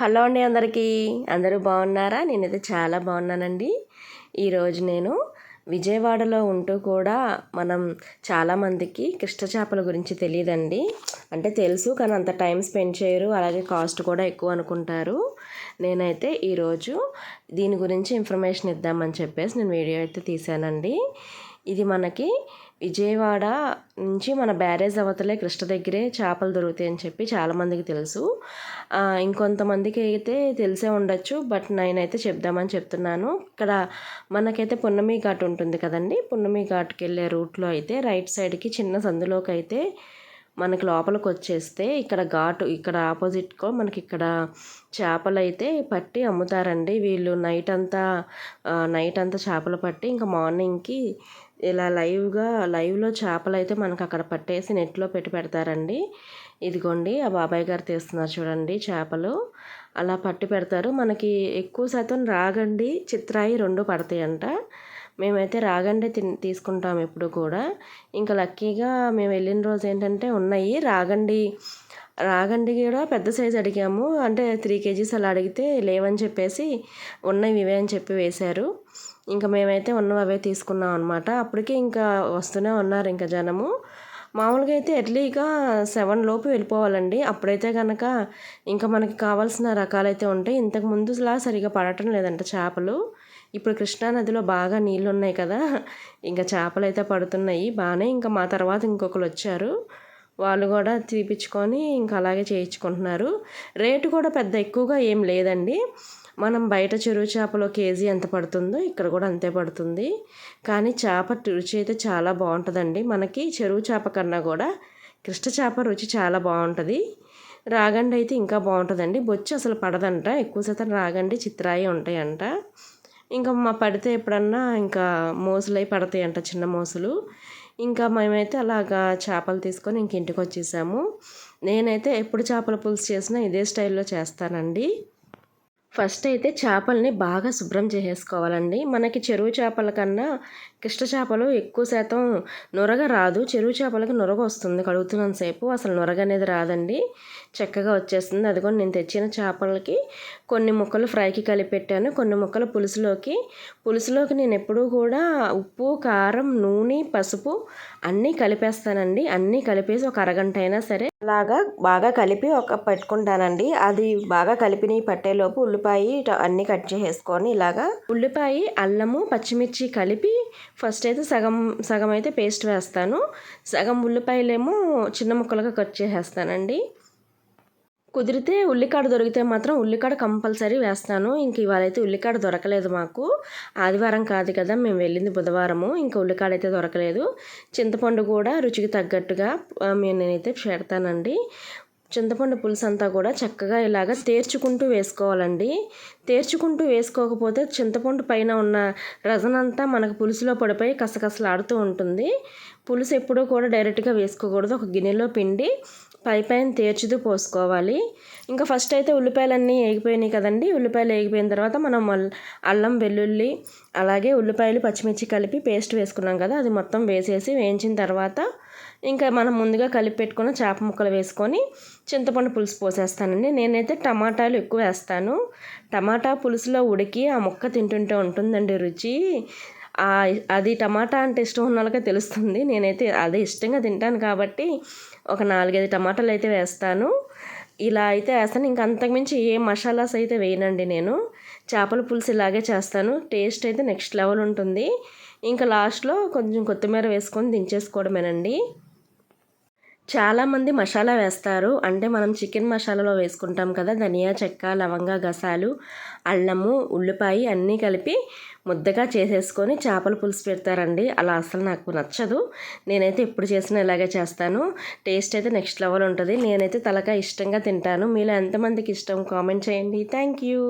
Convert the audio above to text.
Hello అండి అందరికీ. అందరూ బాగున్నారా? నేనైతే చాలా బాగున్నానండి. ఈరోజు నేను విజయవాడలో ఉంటూ కూడా మనం చాలామందికి కృష్ణ చేపల గురించి తెలియదండి. అంటే తెలుసు కానీ అంత టైం స్పెండ్ చేయరు. అలాగే కాస్ట్ కూడా ఎక్కువ అనుకుంటారు. నేనైతే ఈరోజు దీని గురించి ఇన్ఫర్మేషన్ ఇద్దామని చెప్పేసి నేను వీడియో అయితే తీశానండి. ఇది మనకి విజయవాడ నుంచి మన బ్యారేజ్ అవతలే కృష్ణ దగ్గరే చేపలు దొరుకుతాయి అని చెప్పి చాలామందికి తెలుసు. ఇంకొంతమందికి అయితే తెలిసే ఉండొచ్చు బట్ నేనైతే చెప్దామని చెప్తున్నాను. ఇక్కడ మనకైతే పున్నమి ఘాట్ ఉంటుంది కదండి. పున్నమి ఘాట్కి వెళ్ళే రూట్లో అయితే రైట్ సైడ్కి చిన్న సందులోకి అయితే మనకి లోపలికి వచ్చేస్తే ఇక్కడ ఘాటు ఇక్కడ ఆపోజిట్కో మనకి ఇక్కడ చేపలు అయితే పట్టి అమ్ముతారండి. వీళ్ళు నైట్ అంతా నైట్ అంతా చేపలు పట్టి ఇంకా మార్నింగ్కి ఇలా లైవ్గా లైవ్లో చేపలు అయితే మనకు అక్కడ పట్టేసి నెట్లో పెట్టి పెడతారండి. ఇదిగోండి ఆ బాబాయ్ గారు తీస్తున్నారు చూడండి చేపలు. అలా పట్టి పెడతారు. మనకి ఎక్కువ శాతం రాగండి చిత్రాయి రెండు పడతాయంట. మేమైతే రాగండి తి తీసుకుంటాం ఎప్పుడు కూడా. ఇంకా లక్కీగా మేము వెళ్ళిన రోజు ఏంటంటే ఉన్నాయి. రాగండి రాగండి కూడా పెద్ద సైజు అడిగాము. అంటే త్రీ కేజీస్ అలా అడిగితే లేవని చెప్పేసి ఉన్నవి ఇవే అని చెప్పి వేశారు. ఇంకా మేమైతే ఉన్నవి అవే తీసుకున్నాం అనమాట అప్పటికే ఇంకా వస్తూనే ఉన్నారు ఇంకా జనము. మామూలుగా అయితే ఎర్లీగా సెవెన్ లోపు వెళ్ళిపోవాలండి. అప్పుడైతే కనుక ఇంకా మనకి కావాల్సిన రకాలైతే ఉంటాయి ఇంతకు ముందులా సరిగా పడటం లేదంట చేపలు. ఇప్పుడు కృష్ణానదిలో బాగా నీళ్ళు ఉన్నాయి కదా ఇంకా చేపలు అయితే పడుతున్నాయి. బాగానే ఇంకా మా తర్వాత ఇంకొకరు వచ్చారు. వాళ్ళు కూడా తీపిచ్చుకొని ఇంకా అలాగే చేయించుకుంటున్నారు. రేటు కూడా పెద్ద ఎక్కువగా ఏం లేదండి. మనం బయట చెరువు చేపలో కేజీ ఎంత పడుతుందో ఇక్కడ కూడా అంతే పడుతుంది. కానీ చేప రుచి అయితే చాలా బాగుంటుందండి. మనకి చెరువు చేప కన్నా కూడా కృష్ణ చేప రుచి చాలా బాగుంటుంది. రాగండి అయితే ఇంకా బాగుంటుందండి. బొచ్చు అసలు పడదంట. ఎక్కువ శాతం రాగండి చిత్రాయి ఉంటాయంట. ఇంకా మా పడితే ఎప్పుడన్నా ఇంకా మోసులై పడతాయంట చిన్న మోసలు. ఇంకా మేమైతే అలాగా చేపలు తీసుకొని ఇంక ఇంటికి వచ్చేసాము నేనైతే ఎప్పుడు చేపల పులుసు చేసినా ఇదే స్టైల్లో చేస్తానండి. ఫస్ట్ అయితే చేపల్ని బాగా శుభ్రం చేసేసుకోవాలండి. మనకి చెరువు చేపల కన్నా కృష్ణ చేపలు ఎక్కువ శాతం నొరగ రాదు. చెరువు చేపలకి నొరగ వస్తుంది కడుగుతున్నంతసేపు అసలు నొరగ అనేది రాదండి. చక్కగా వచ్చేస్తుంది. అది కూడా నేను తెచ్చిన చేపలకి కొన్ని ముక్కలు ఫ్రైకి కలిపెట్టాను కొన్ని ముక్కలు పులుసులోకి. పులుసులోకి నేను ఎప్పుడూ కూడా ఉప్పు కారం నూనె పసుపు అన్నీ కలిపేస్తానండి. అన్నీ కలిపేసి ఒక అరగంట అయినా సరే అలాగా బాగా కలిపి ఒక పెట్టుకుంటానండి. అది బాగా కలిపిని పట్టేలోపు ఉల్లిపాయ అన్నీ కట్ చేసేసుకొని ఇలాగా ఉల్లిపాయ అల్లము పచ్చిమిర్చి కలిపి ఫస్ట్ అయితే సగం సగం అయితే పేస్ట్ వేస్తాను. సగం ఉల్లిపాయలేమో చిన్న ముక్కలుగా కట్ చేసేస్తానండి. కుదిరితే ఉల్లికాడ దొరికితే మాత్రం ఉల్లికాడ కంపల్సరీ వేస్తాను. ఇంక ఇవాళ అయితే ఉల్లికాడ దొరకలేదు మాకు. ఆదివారం కాదు కదా మేము వెళ్ళింది బుధవారము. ఇంకా ఉల్లికాడ అయితే దొరకలేదు. చింతపండు కూడా రుచికి తగ్గట్టుగా నేనైతే పెడతానండి చింతపండు పులుసు అంతా కూడా చక్కగా ఇలాగ తేర్చుకుంటూ వేసుకోవాలండి. తేర్చుకుంటూ వేసుకోకపోతే చింతపండు పైన ఉన్న రజనంతా మనకు పులుసులో పడిపోయి కసకసలాడుతూ ఉంటుంది. పులుసు ఎప్పుడూ కూడా డైరెక్ట్గా వేసుకోకూడదు. ఒక గిన్నెలో పిండి పై పైన తీర్చిదు పోసుకోవాలి. ఇంకా ఫస్ట్ అయితే ఉల్లిపాయలన్నీ వేగిపోయినాయి కదండి. ఉల్లిపాయలు వేగిపోయిన తర్వాత మనం అల్లం వెల్లుల్లి అలాగే ఉల్లిపాయలు పచ్చిమిర్చి కలిపి పేస్ట్ వేసుకున్నాం కదా అది మొత్తం వేసేసి వేయించిన తర్వాత ఇంకా మనం ముందుగా కలిపి పెట్టుకున్న చేప ముక్కలు వేసుకొని చింతపండు పులుసు పోసేస్తానండి. నేనైతే టమాటాలు ఎక్కువ వేస్తాను. టమాటా పులుసులో ఉడికి ఆ ముక్క తింటుంటే ఉంటుందండి రుచి. అది టమాటా అంటే ఇష్టం ఉన్న వాళ్ళకే తెలుస్తుంది. నేనైతే అదే ఇష్టంగా తింటాను కాబట్టి ఒక నాలుగైదు టమాటాలు అయితే వేస్తాను. ఇలా అయితే వేస్తాను. ఇంకా అంతకుమించి ఏ మసాలాస్ అయితే వేయనండి నేను. చేపల పులుసు ఇలాగే చేస్తాను. టేస్ట్ అయితే నెక్స్ట్ లెవెల్ ఉంటుంది. ఇంకా లాస్ట్లో కొంచెం కొత్తిమీర వేసుకొని దించేసుకోవడమేనండి. చాలామంది మసాలా వేస్తారు. అంటే మనం చికెన్ మసాలాలో వేసుకుంటాం కదా ధనియా చెక్క లవంగ గసాలు అల్లము ఉల్లిపాయ అన్నీ కలిపి ముద్దగా చేసేసుకొని చేపల పులుసు పెడతారండి. అలా అసలు నాకు నచ్చదు. నేనైతే ఎప్పుడు చేసినా ఇలాగే చేస్తాను. టేస్ట్ అయితే నెక్స్ట్ లెవెల్ ఉంటుంది. నేనైతే తలకాయ ఇష్టంగా తింటాను. మీలో ఎంతమందికి ఇష్టం కామెంట్ చేయండి. Thank you.